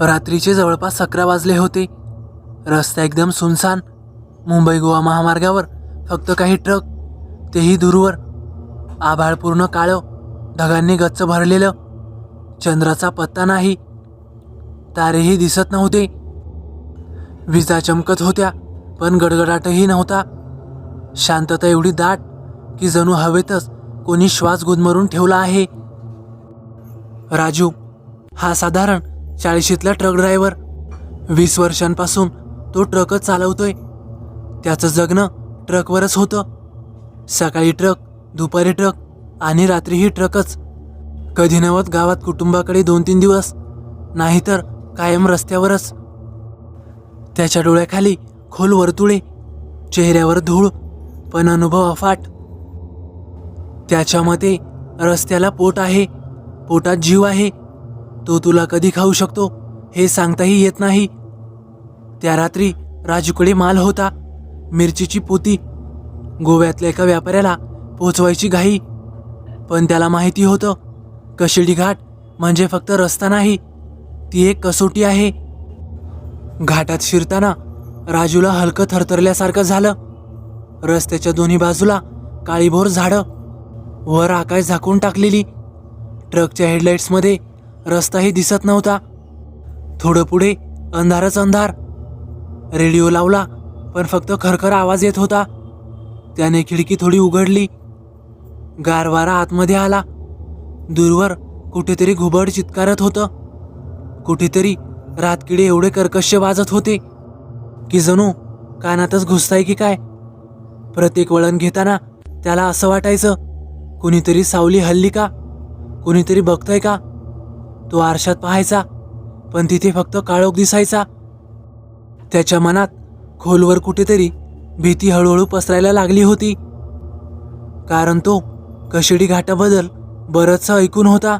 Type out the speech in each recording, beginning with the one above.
रात्रीचे जवळपास अकरा वाजले होते. रस्ता एकदम सुनसान. मुंबई गोवा महामार्गावर फक्त काही ट्रक तेही दूरवर. आभाळ पूर्ण काळं ढगांनी गच्च भरलेलं. चंद्राचा पत्ता नाही. तारेही दिसत नव्हते. विजा चमकत होत्या पण गडगडाटही नव्हता. शांतता एवढी दाट की जणू हवेतच कोणी श्वास गुदमरून ठेवला आहे. राजू हा साधारण चाळीशीतला ट्रक ड्रायव्हर. वीस वर्षांपासून तो ट्रकच चालवतोय. त्याचं जगणं ट्रकवरच होतं. सकाळी ट्रक दुपारी ट्रक आणि रात्रीही ट्रकच. कधी नवत गावात कुटुंबाकडे दोन तीन दिवस नाहीतर कायम रस्त्यावरच. त्याच्या डोळ्याखाली खोल वर्तुळे चेहऱ्यावर धूळ पण अनुभव अफाट. त्याच्या मते रस्त्याला पोट आहे पोटात जीव आहे तो तुला कधी खाऊ शकतो हे सांगताही येत नाही. त्या रात्री राजूकडे माल होता मिरचीची पोती गोव्यातल्या एका व्यापाऱ्याला पोचवायची घाई. पण त्याला माहिती होतं कशिडी घाट म्हणजे फक्त रस्ता नाही ती एक कसोटी आहे. घाटात शिरताना राजूला हलकं थरथरल्यासारखं झालं. रस्त्याच्या दोन्ही बाजूला काळीभोर झाडं वर आकाश झाकून टाकलेली. ट्रकच्या हेडलाईट्समध्ये रस्ताही दिसत नव्हता. थोडं पुढे अंधारच अंधार. रेडिओ लावला पण फक्त खरखर आवाज येत होता. त्याने खिडकी थोडी उघडली. गारवारा आतमध्ये आला. दूरवर कुठेतरी घुबड चित्कारत होतं. कुठेतरी रातकिडे एवढे कर्कश्य वाजत होते. की जणू कानातच घुसताय की काय? प्रत्येक वळण घेताना त्याला असं वाटायचं कुणीतरी सावली हल्ली का? कुणीतरी बघतंय का? तो आरशात पाहायचा पण तिथे फक्त काळोख दिसायचा. त्याच्या मनात खोलवर कुठेतरी भीती हळूहळू पसरायला लागली होती. कारण तो कशिडी घाटाबद्दल बरंचसं ऐकून होता.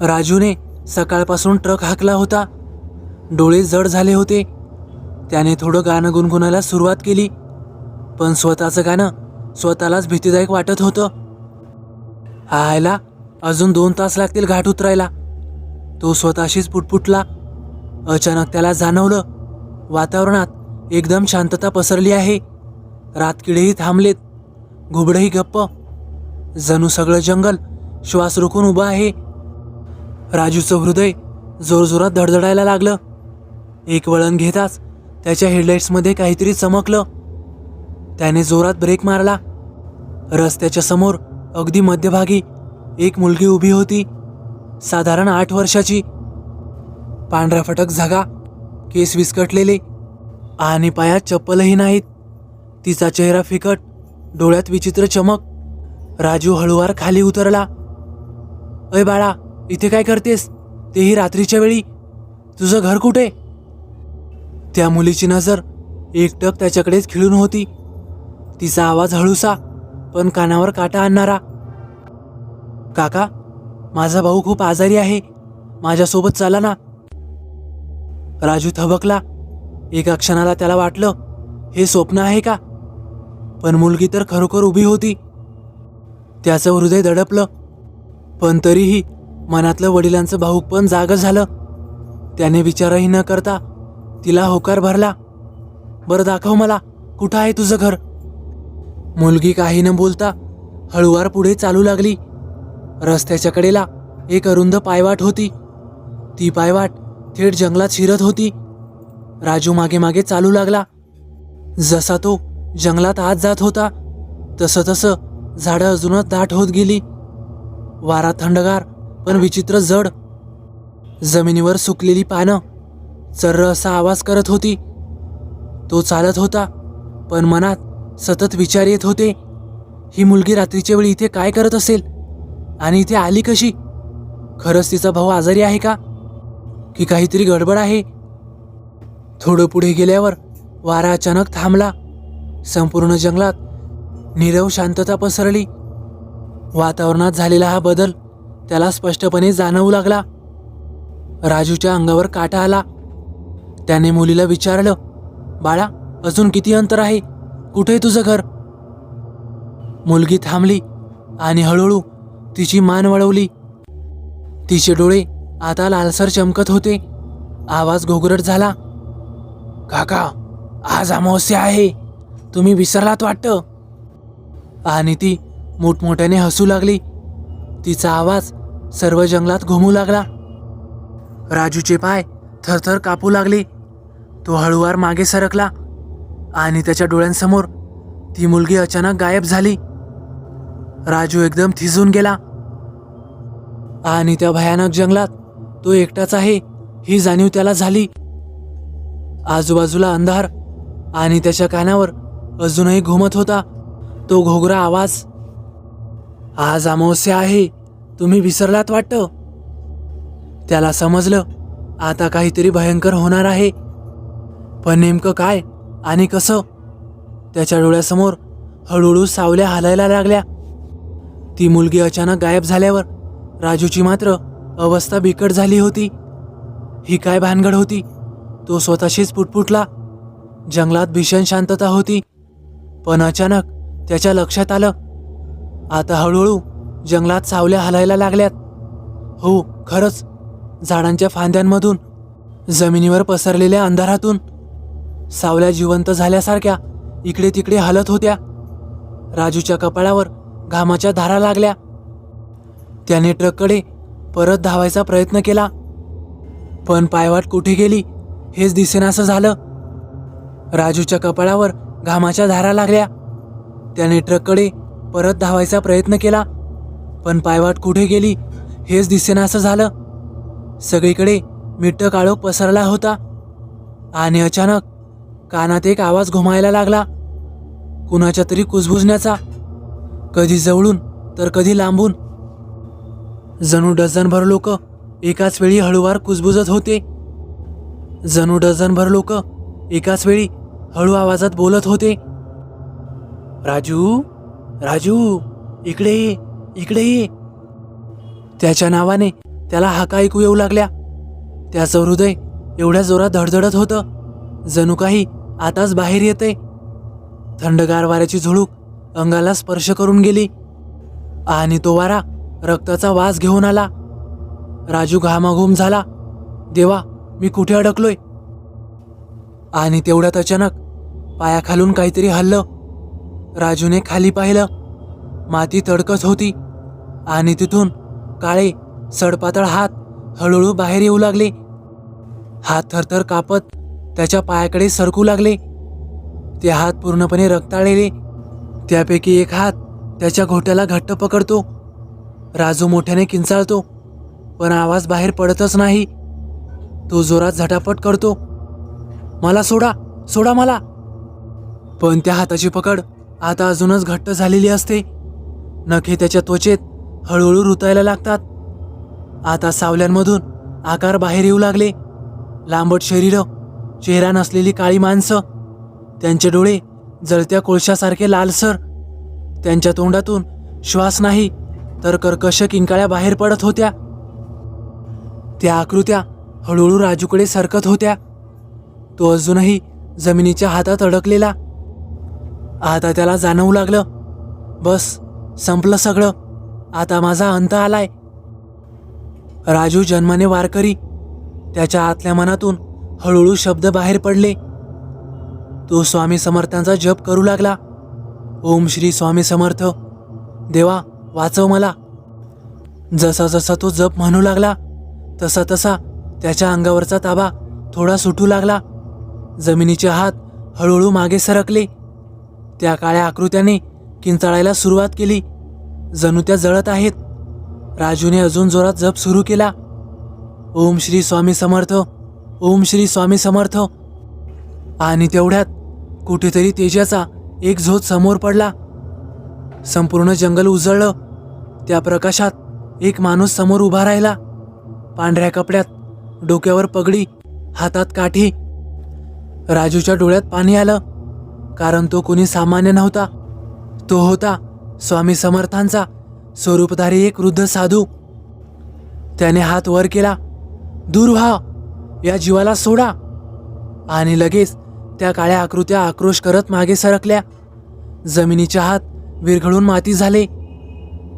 राजूने सकाळपासून ट्रक हाकला होता. डोळे जड झाले होते. त्याने थोडं गाणं गुणगुणायला सुरुवात केली पण स्वतःचं गाणं स्वतःलाच भीतीदायक वाटत होतं. हायला अजून दोन तास लागतील घाट उतरायला. तो स्वतःशीच पुटपुटला. अचानक त्याला जाणवलं वातावरणात एकदम शांतता पसरली आहे. रातकिडेही थांबलेत. घुबडही गप्प. जणू सगळं जंगल श्वास रोखून उभं आहे. राजूचं हृदय जोरजोरात धडधडायला लागलं. एक वळण घेताच त्याच्या हेडलाईट्समध्ये काहीतरी चमकलं. त्याने जोरात ब्रेक मारला. रस्त्याच्या समोर अगदी मध्यभागी एक मुलगी उभी होती. साधारण आठ वर्षाची. पांढरा फटक झगा केस विस्कटलेले आणि पायात चप्पलही नाहीत. तिचा चेहरा फिकट डोळ्यात विचित्र चमक. राजू हळुवार खाली उतरला. अय बाळा इथे काय करतेस? तेही रात्रीच्या वेळी. तुझं घर कुठे? त्या मुलीची नजर एकटक त्याच्याकडेच खिळून होती. तिचा आवाज हळूसा पण कानावर काटा आणणारा. काका माझा भाऊ खूप आजारी आहे. माझ्यासोबत चला ना. राजू थबकला. एका क्षणाला त्याला वाटलं हे स्वप्न आहे का? पण मुलगी तर खरोखर उभी होती. त्याचं हृदय दडपलं. पण तरीही मनातलं वडिलांचं भाऊक पण जाग झालं. त्याने विचारही न करता तिला होकार भरला. बरं दाखव मला कुठं आहे तुझं घर? मुलगी काही न बोलता हळुवार पुढे चालू लागली. रस्त्याच्या कडेला एक अरुंद पायवाट होती. ती पायवाट थेट जंगलात शिरत होती. राजू मागे मागे चालू लागला. जसा तो जंगलात आत जात होता तसं तसं झाडं अजूनच दाट होत गेली. वारा थंडगार पण विचित्र जड. जमिनीवर सुकलेली पानं चर्र असा आवाज करत होती. तो चालत होता पण मनात सतत विचार येत होते. ही मुलगी रात्रीच्या वेळी इथे काय करत असेल? आणि इथे आली कशी? खरंच तिचा भाऊ आजारी आहे का? की काहीतरी गडबड आहे? थोडं पुढे गेल्यावर वारा अचानक थांबला. संपूर्ण जंगलात नीरव शांतता पसरली. वातावरणात झालेला हा बदल त्याला स्पष्टपणे जाणवू लागला. राजूच्या अंगावर काटा आला. त्याने मुलीला विचारलं बाळा अजून किती अंतर आहे? कुठे आहे तुझं घर? मुलगी थांबली आणि हळूहळू तिची मान वळवली तिचे डोळे आता लालसर चमकत होते. आवाज घोगरट झाला. काका आज अमावस्या आहे. तुम्ही विसरलात वाटतं. आणि ती मोठमोठ्याने हसू लागली. तिचा आवाज सर्व जंगलात घुमू लागला. राजूचे पाय थरथर कापू लागले. तो हळूवार मागे सरकला आणि त्याच्या डोळ्यांसमोर ती मुलगी अचानक गायब झाली. राजू एकदम थिजून गेला. आणि त्या भयानक जंगलात तो एकटाच आहे ही जाणीव त्याला झाली. आजूबाजूला अंधार आणि त्याच्या कानावर अजूनही घुमत होता तो घोगरा आवाज. आज अमावस्या आहे तुम्ही विसरलात वाटतं? त्याला समजलं आता काहीतरी भयंकर होणार आहे. पण नेमकं काय आणि कसं? त्याच्या डोळ्यासमोर हळूहळू सावल्या हालायला लागल्या. ती मुलगी अचानक गायब झाल्यावर राजूची मात्र अवस्था बिकट झाली होती. ही काय भानगड होती? तो स्वतःशीच पुटपुटला. जंगलात भीषण शांतता होती. पण अचानक त्याच्या लक्षात आलं. आता हळूहळू जंगलात सावल्या हलायला लागल्यात. हो खरंच. झाडांच्या फांद्यांमधून जमिनीवर पसरलेल्या अंधारातून. सावल्या जिवंत झाल्यासारख्या इकडे तिकडे हलत होत्या. राजूच्या कपाळावर घामाच्या धारा लागल्या. त्याने ट्रककडे परत धावायचा प्रयत्न केला. पण पायवाट कुठे गेली हेच दिसेनासं झालं. राजूच्या कपाळावर घामाच्या धारा लागल्या. त्याने ट्रककडे परत धावायचा प्रयत्न केला पण पायवाट कुठे गेली हेच दिसेनासं झालं. सगळीकडे मिठ्ठ काळोख पसरला होता आणि अचानक कानात एक आवाज घुमायला लागला. कुणाच्या तरी कुजबुजण्याचा कधी जवळून तर कधी लांबून. जणू डझनभर लोक एकाच वेळी हळूवार कुजबुजत होते. जणू डझनभर लोक एकाच वेळी हळू आवाजात बोलत होते. राजू राजू इकडे ये इकडे ये. त्याच्या नावाने त्याला हाका ऐकू येऊ लागल्या. त्याचं हृदय एवढ्या जोरात धडधडत होतं. जणू काही आताच बाहेर येते. थंडगार वाऱ्याची झुळूक अंगाला स्पर्श करून गेली. आणि तो वारा रक्ताचा वास घेऊन आला. राजू घामाघूम झाला. देवा मी कुठे अडकलोय? आणि तेवढ्यात अचानक पायाखालून काहीतरी हल्लं. राजूने खाली पाहिलं. माती तडकत होती. आणि तिथून काळे सडपातळ हात हळूहळू बाहेर येऊ लागले. हात थरथर कापत त्याच्या पायाकडे सरकू लागले. ते हात पूर्णपणे रक्ताळलेले. त्यापैकी एक हात त्याच्या घोट्याला घट्ट पकडतो. राजू मोठ्याने किंचाळतो पण आवाज बाहेर पडतच नाही. तो जोरात झटापट करतो मला सोडा सोडा मला. पण त्या हाताची पकड आता अजूनच घट्ट झालेली असते. नखे त्याच्या त्वचेत हळूहळू रुतायला लागतात. आता सावल्यांमधून आकार बाहेर येऊ लागले. लांबट शरीर चेहरा नसलेली काळी माणसं त्यांचे डोळे जळत्या कोळशासारखे लालसर. त्यांच्या तोंडातून श्वास नाही तर कर्कश किंकाळ्या बाहेर पडत होत्या. त्या आकृत्या हळूहळू राजूकडे सरकत होत्या. तो अजूनही जमिनीच्या हातात अडकलेला. आता त्याला जाणवू लागलं बस संपलं सगळं. आता माझा अंत आलाय. राजू जन्माने वारकरी त्याच्या आतल्या मनातून हळूहळू शब्द बाहेर पडले. तो स्वामी समर्थांचा जप करू लागला. ओम श्री स्वामी समर्थ. देवा वाचव मला. जसा जसा तो जप म्हणू लागला तसा तसा त्याच्या अंगावरचा ताबा थोडा सुटू लागला. जमिनीचे हात हळूहळू मागे सरकले. त्या काळ्या आकृत्याने किंचाळायला सुरुवात केली. जणू त्या जळत आहेत. राजूने अजून जोरात जप सुरू केला. ओम श्री स्वामी समर्थ ओम श्री स्वामी समर्थ. आणि तेवढ्यात कुठेतरी तेजाचा एक झोत समोर पडला. संपूर्ण जंगल उजळलं. त्या प्रकाशात एक माणूस समोर उभा राहिला. पांढऱ्या कपड्यात डोक्यावर पगडी हातात काठी. राजूच्या डोळ्यात पाणी आलं कारण तो कोणी सामान्य नव्हता. तो होता स्वामी समर्थांचा स्वरूपधारी एक वृद्ध साधू. त्याने हात वर केला दूर व्हा या जीवाला सोडा. आणि लगेच त्या काळ्या आकृत्या आक्रोश करत मागे सरकल्या. जमिनीच्या हात विरघळून माती झाले.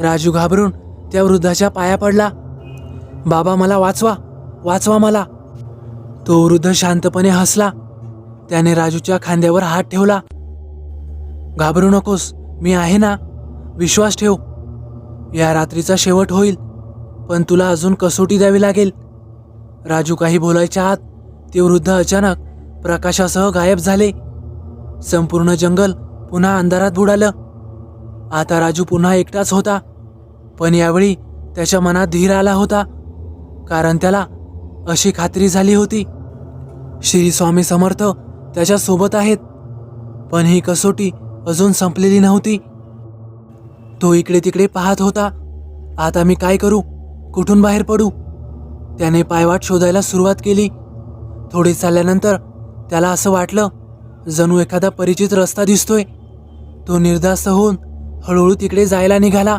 राजू घाबरून त्या वृद्धाच्या पाया पडला. बाबा मला वाचवा वाचवा मला. तो वृद्ध शांतपणे हसला. त्याने राजूच्या खांद्यावर हात ठेवला. घाबरू नकोस मी आहे ना. विश्वास ठेव. या रात्रीचा शेवट होईल पण तुला अजून कसोटी द्यावी लागेल. राजू काही बोलायच्या आत ते वृद्ध अचानक प्रकाशासह गायब झाले. संपूर्ण जंगल पुन्हा अंधारात बुडालं. आता राजू पुन्हा एकटाच होता. पण यावेळी त्याच्या मनात धीर आला होता. कारण त्याला अशी खात्री झाली होती. श्री स्वामी समर्थ त्याच्या सोबत आहेत. पण ही कसोटी अजून संपलेली नव्हती. तो इकडे तिकडे पाहत होता. आता मी काय करू? कुठून बाहेर पडू? त्याने पायवाट शोधायला सुरुवात केली. थोडे चालल्यानंतर त्याला असं वाटलं जणू एखादा परिचित रस्ता दिसतोय. तो निर्धास्त होऊन हळूहळू तिकडे जायला निघाला.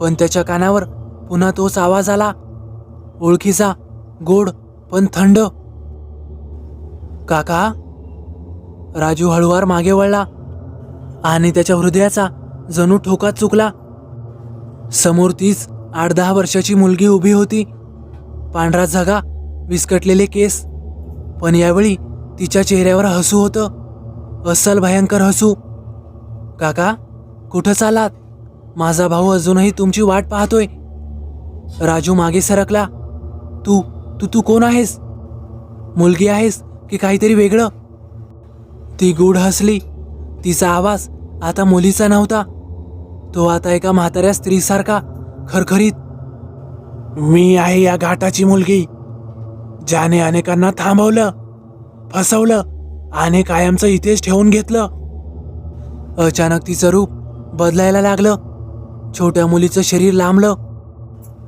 पण त्याच्या कानावर पुन्हा तोच आवाज आला. ओळखीचा गोड पण थंड. काका. राजू हळुवार मागे वळला आणि त्याच्या हृदयाचा जणू ठोकात चुकला. समोर तीच आठ दहा वर्षाची मुलगी उभी होती. पांढरा झगा विस्कटलेले केस. पण यावेळी तिच्या चेहऱ्यावर हसू होतं. अस्सल भयंकर हसू. काका. कुठं चालात माझा भाऊ अजूनही तुमची वाट पाहतोय. राजू मागे सरकला. तू तू तू कोण आहेस? मुलगी आहेस की काहीतरी वेगळं? ती गूढ हसली. तिचा आवाज आता मुलीचा नव्हता. तो आता एका म्हाताऱ्या स्त्रीसारखा खरखरीत. मी आहे या घाटाची मुलगी. ज्याने अनेकांना थांबवलं फसवलं आणि कायमचं इथेच ठेवून घेतलं. अचानक तिचं रूप बदलायला लागलं. छोट्या मुलीचं शरीर लांबलं.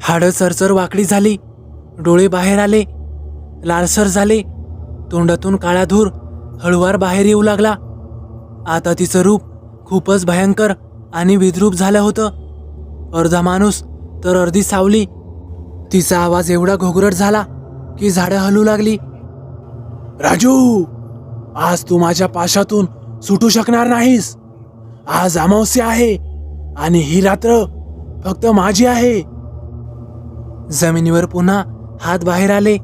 हाडं सरसर वाकडी झाली. डोळे बाहेर आले. लालसर झाले. तोंडातून काळा धूर हळुवार बाहेर येऊ लागला. आता तिचं रूप खूपच भयंकर आणि विद्रूप झालं होतं. अर्धा माणूस तर अर्धी सावली. तिचा आवाज एवढा घोगरट झाला की झाडं हलू लागली. राजू आज तू माझ्या पाशातून सुटू शकणार नाहीस. आज अमावस्या आहे आणि ही रात्र फक्त माझी आहे. जमिनीवर पुन्हा हात बाहेर आले.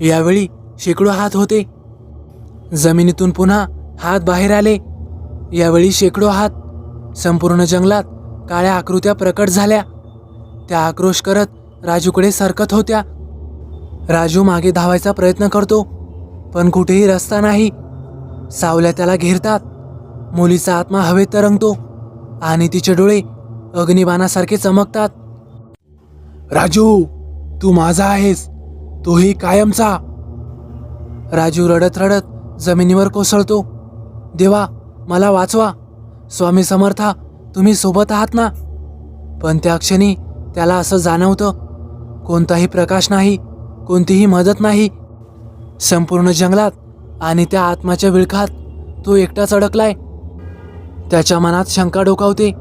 यावेळी शेकडो हात होते. जमिनीतून पुन्हा हात बाहेर आले. यावेळी शेकडो हात संपूर्ण जंगलात काळ्या आकृत्या प्रकट झाल्या. त्या आक्रोश करत राजूकडे सरकत होत्या. राजू मागे धावायचा प्रयत्न करतो पण कुठेही रस्ता नाही. सावल्या त्याला घेरतात. मुलीचा आत्मा हवेत तरंगतो आणि तिचे डोळे अग्निबाणासारखे चमकतात. राजू तू माझा आहेस. तोही कायमचा. राजू रडत रडत जमिनीवर कोसळतो. देवा मला वाचवा. स्वामी समर्था तुम्ही सोबत आहात ना? पण त्या क्षणी त्याला असं जाणवतं कोणताही प्रकाश नाही कोणतीही मदत नाही. संपूर्ण जंगलात आणि त्या आत्माच्या विळखात तो एकटाच अडकलाय. त्याच्या मनात शंका डोकावते.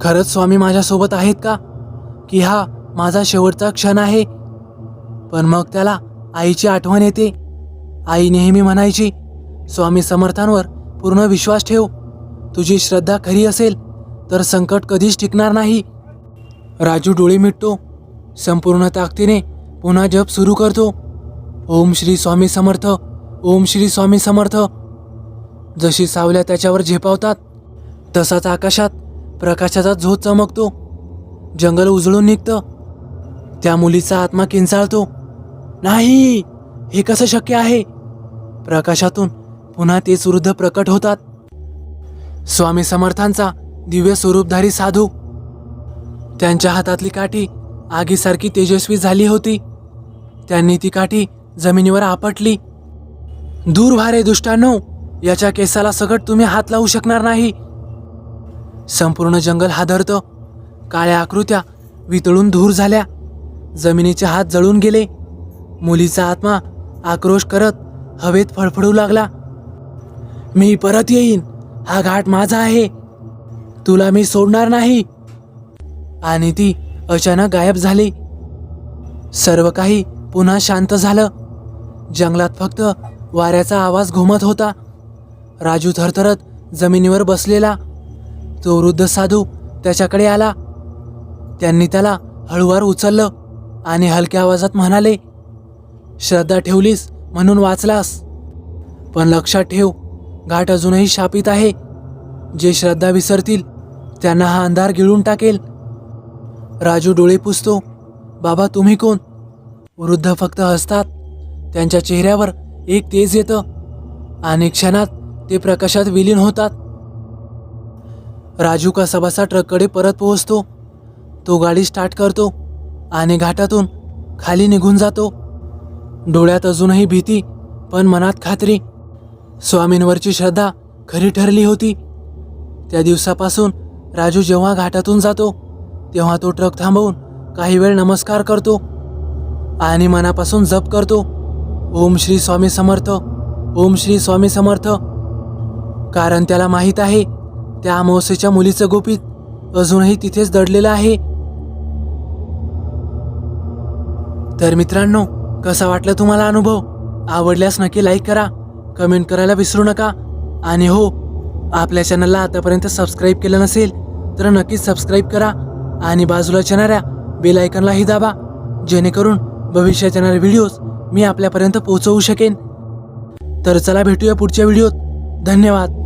खरंच स्वामी माझ्यासोबत आहेत का? की हा माझा शेवटचा क्षण आहे? पण मग त्याला आईची आठवण येते. आई नेहमी म्हणायची स्वामी समर्थांवर पूर्ण विश्वास ठेव. तुझी श्रद्धा खरी असेल तर संकट कधीच टिकणार नाही. राजू डोळे मिटतो. संपूर्ण ताकदीने पुन्हा जप सुरू करतो. ओम श्री स्वामी समर्थ ओम श्री स्वामी समर्थ. जशी सावल्या त्याच्यावर झेपावतात तसाच आकाशात प्रकाशाचा झोत चमकतो. जंगल उजळून निघतं. त्या मुलीचा आत्मा किंचाळतो. नाही हे कसं शक्य आहे? प्रकाशातून पुन्हा तेच वृद्ध प्रकट होतात. स्वामी समर्थांचा दिव्य स्वरूपधारी साधू. त्यांच्या हातातली काठी आगीसारखी तेजस्वी झाली होती. त्यांनी ती काठी जमिनीवर आपटली. दूर भारे रे दुष्टांनो याच्या केसाला सगट तुम्ही हात लावू शकणार नाही. संपूर्ण जंगल हादरतं काळ्या आकृत्या वितळून धूर झाल्या. जमिनीचे हात जळून गेले. मुलीचा आत्मा आक्रोश करत हवेत फडफडू लागला. मी परत येईन. हा घाट माझा आहे. तुला मी सोडणार नाही. आणि ती अचानक गायब झाली. सर्व काही पुन्हा शांत झालं. जंगलात फक्त वाऱ्याचा आवाज घुमत होता. राजू थरथरत जमिनीवर बसलेला. तो वृद्ध साधू त्याच्याकडे आला. त्यांनी त्याला हळूवार उचललं आणि हलक्या आवाजात म्हणाले श्रद्धा ठेवलीस म्हणून वाचलास. पण लक्षात ठेव घाट अजूनही शापित आहे. जे श्रद्धा विसरतील त्यांना हा अंधार गिळून टाकेल. राजू डोळे पुसतो बाबा तुम्ही कोण? वृद्ध फक्त हसतात. त्यांच्या चेहऱ्यावर एक तेज येतं. आणि क्षणात ते प्रकाशात विलीन होतात. राजू कसाबसा ट्रककडे परत पोहोचतो? तो गाडी स्टार्ट करतो आणि घाटातून खाली निघून जातो. डोळ्यात अजूनही भीती पण मनात खात्री. स्वामींवरची श्रद्धा खरी ठरली होती. त्या दिवसापासून राजू जेव्हा घाटातून जातो तेव्हा तो ट्रक थांबवून काही वेळ नमस्कार करतो आणि मनापासून जप करतो. ओम श्री स्वामी समर्थ ओम श्री स्वामी समर्थ. कारण त्याला माहीत आहे त्या अमावस्येच्या मुलीचं गोपित अजूनही तिथेच दडलेलं आहे. तर मित्रांनो कसा वाटला तुम्हाला अनुभव? आवडल्यास नक्की लाईक करा कमेंट करायला विसरू नका. आणि हो आपल्या चॅनलला आतापर्यंत सबस्क्राईब केलं नसेल तर नक्कीच सबस्क्राईब करा आणि बाजूला येणाऱ्या बेलायकनलाही दाबा जेणेकरून भविष्यात येणारे व्हिडिओज मी आपल्यापर्यंत पोहोचवू शकेन. तर चला भेटूया पुढच्या व्हिडिओत धन्यवाद.